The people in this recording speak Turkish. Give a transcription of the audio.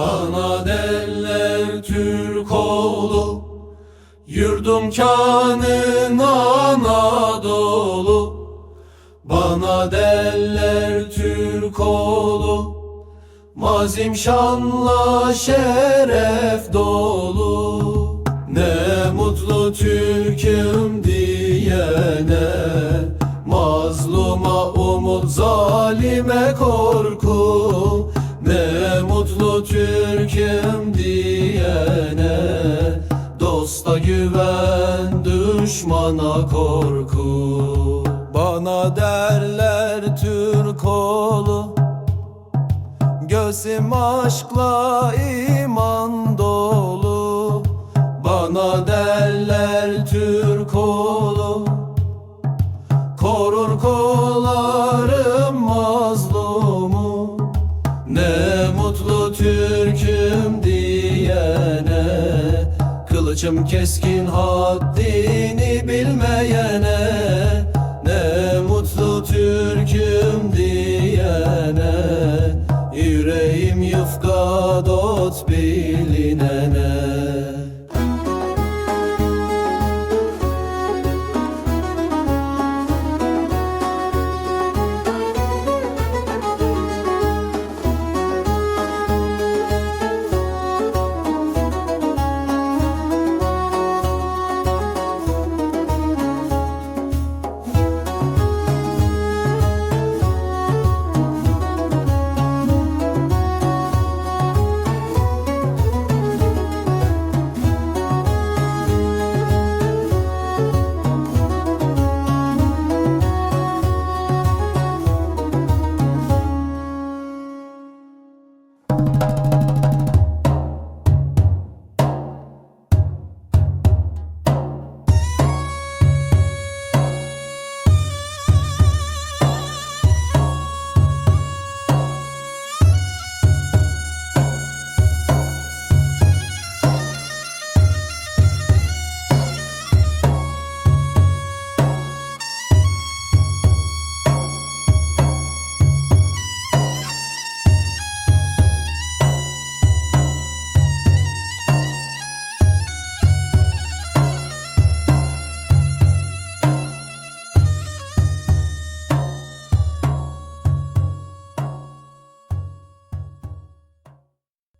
Bana derler Türk oğlu Yurdum kanın Anadolu Bana derler Türk oğlu Mazim şanla şeref dolu. Ne mutlu Türk'üm diyene Mazluma umut zalime korku Türk'üm diyene Dosta güven düşmana korku. Bana derler Türk oğlu Gözüm aşkla iman dolu. Bana derler Türk oğlu Korur kollarım mazlumu. Ne Kılıcım keskin haddini bilmeyene Ne mutlu Türk'üm diyene. Yüreğim yufka dot bilinene